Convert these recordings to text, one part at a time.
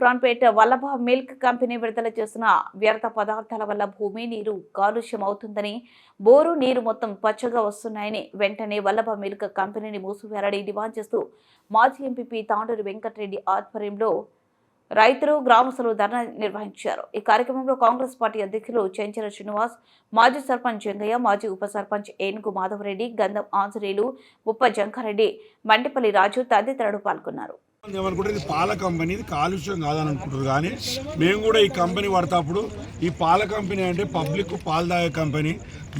Toopranpet Vallabha milk company విడుదల చేసిన వ్యర్థ పదార్థాల వల్ల భూమి నీరు కాలుష్యం అవుతుందని బోరు నీరు మొత్తం పచ్చగా వస్తున్నాయని వెంటనే వల్లభ మిల్క్ కంపెనీని మూసివేయాలని డిమాండ్ చేస్తూ మాజీ ఎంపీపీ తాండూరు వెంకటరెడ్డి ఆధ్వర్యంలో రైతులు గ్రామస్తులు ధర్నా నిర్వహించారు. ఈ కార్యక్రమంలో కాంగ్రెస్ పార్టీ అధ్యక్షులు చెంచల శ్రీనివాస్ మాజీ సర్పంచ్ జంగయ్య మాజీ ఉప సర్పంచ్ ఏనుగు మాధవరెడ్డి గంధం ఆంజనేయులు ఉప్ప జంకారెడ్డి మండిపల్లి రాజు తదితరులు పాల్గొన్నారు. ఏమనుకుంటారు ఇది పాల కంపెనీ ఇది కాలుష్యం కాదని అనుకుంటారు కానీ మేము కూడా ఈ కంపెనీ పడతప్పుడు ఈ పాల కంపెనీ అంటే పబ్లిక్ పాలు తాగే కంపెనీ.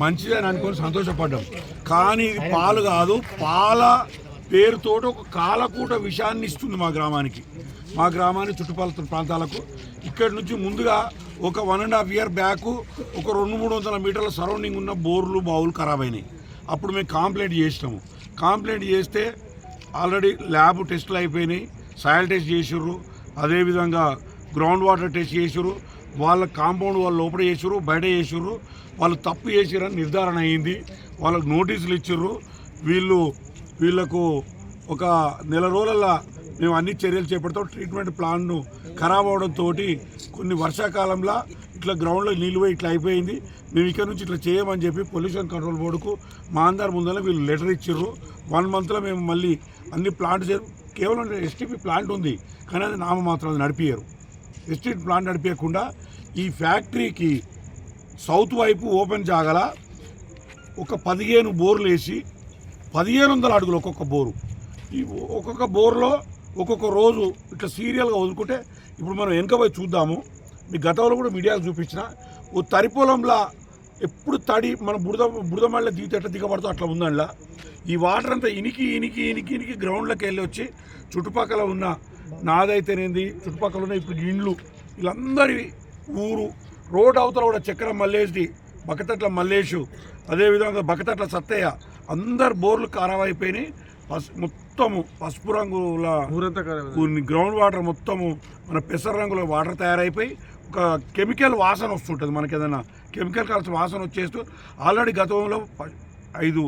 మంచిది అని అనుకొని సంతోషపడ్డాం. కానీ ఇది పాలు కాదు పాల పేరుతోటి ఒక కాలకూట విషయాన్ని ఇస్తుంది మా గ్రామానికి. మా గ్రామానికి చుట్టుపక్కల ప్రాంతాలకు. ఇక్కడి నుంచి ముందుగా ఒక one and half year back ఒక రెండు మూడు వందల మీటర్ల సరౌండింగ్ ఉన్న బోర్లు బావులు ఖరాబ్ అయినాయి. అప్పుడు మేము కాంప్లైంట్ చేసినాము. కాంప్లైంట్ చేస్తే ఆల్రెడీ ల్యాబ్ టెస్టులు అయిపోయినాయి. సాయిల్ టెస్ట్ చేసిర్రు. అదేవిధంగా గ్రౌండ్ వాటర్ టెస్ట్ చేసిర్రు. వాళ్ళ కాంపౌండ్ వాళ్ళు లోపల చేసిర్రు బయట చేసిర్రు. వాళ్ళు తప్పు చేసిరని నిర్ధారణ అయింది. వాళ్ళకు నోటీసులు ఇచ్చిర్రు. వీళ్ళు వీళ్ళకు ఒక నెల రోజులలో మేము అన్ని చర్యలు చేపడతాం. ట్రీట్మెంట్ ప్లాన్ను ఖరాబ్ అవడంతో కొన్ని వర్షాకాలంలో ఇట్లా గ్రౌండ్లో నీళ్ళు పోయి ఇట్లా అయిపోయింది. మేము ఇక్కడ నుంచి ఇట్లా చేయమని చెప్పి పొల్యూషన్ కంట్రోల్ బోర్డుకు మా అందరి ముందర వీళ్ళు లెటర్ ఇచ్చిర్రు. వన్ మంత్లో మేము మళ్ళీ అన్ని ప్లాంట్ కేవలం ఎస్టీపీ ప్లాంట్ ఉంది. కానీ అది నామ మాత్రం అది నడిపించారు ఎస్టీపీ ప్లాంట్ నడిపించకుండా ఈ ఫ్యాక్టరీకి సౌత్ వైపు ఓపెన్ చేయగల ఒక పదిహేను బోర్లు వేసి పదిహేను వందల అడుగులు ఒక్కొక్క బోరు. ఈ ఒక్కొక్క బోర్లో ఒక్కొక్క రోజు ఇట్లా సీరియల్గా వదులుకుంటే ఇప్పుడు మనం వెనక పోయి చూద్దాము. మీ గతంలో కూడా మీడియాకు చూపించిన ఓ తరి పొలంలో ఎప్పుడు తడి మన బురద బురద మళ్ళీ దిగితే ఎట్లా దిగబడుతూ అట్లా ఉందండ్లా ఈ వాటర్ అంతా ఇనికి ఇనికి ఇనికి ఇనికి గ్రౌండ్లోకి వెళ్ళి వచ్చి చుట్టుపక్కల ఉన్న నాదైతేనేంది చుట్టుపక్కల ఉన్న ఇప్పుడు ఇండ్లు వీళ్ళందరి ఊరు రోడ్ అవతల కూడా చక్రం మల్లేసి బకతట్ల మల్లేషు అదేవిధంగా బకతట్ల సత్తయ్య అందరు బోర్లు ఖరాబ్ అయిపోయినాయి. పసు మొత్తము పసుపు రంగుల గ్రౌండ్ వాటర్ మొత్తము మన పెసర రంగుల వాటర్ తయారైపోయి ఒక కెమికల్ వాసన వస్తుంటుంది మనకి ఏదైనా కెమికల్ కలిసి వాసన వచ్చేస్తూ ఆల్రెడీ గతంలో ఐదు